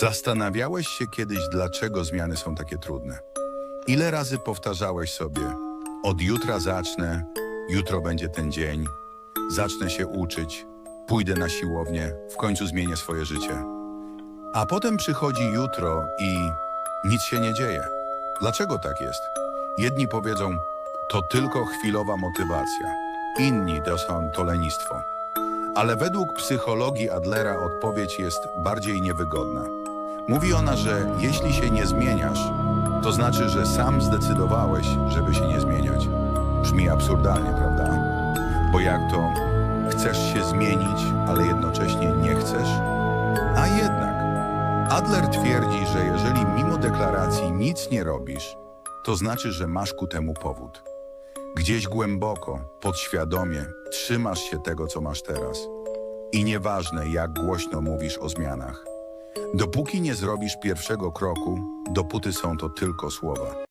Zastanawiałeś się kiedyś, dlaczego zmiany są takie trudne? Ile razy powtarzałeś sobie: Od jutra zacznę, jutro będzie ten dzień, zacznę się uczyć, pójdę na siłownię, w końcu zmienię swoje życie. A potem przychodzi jutro i nic się nie dzieje. Dlaczego tak jest? Jedni powiedzą: To tylko chwilowa motywacja, inni to są to lenistwo. Ale według psychologii Adlera odpowiedź jest bardziej niewygodna. Mówi ona, że jeśli się nie zmieniasz, to znaczy, że sam zdecydowałeś, żeby się nie zmieniać. Brzmi absurdalnie, prawda? Bo jak to chcesz się zmienić, ale jednocześnie nie chcesz? A jednak, Adler twierdzi, że jeżeli mimo deklaracji nic nie robisz, to znaczy, że masz ku temu powód. Gdzieś głęboko, podświadomie trzymasz się tego, co masz teraz. I nieważne, jak głośno mówisz o zmianach. Dopóki nie zrobisz pierwszego kroku, dopóty są to tylko słowa.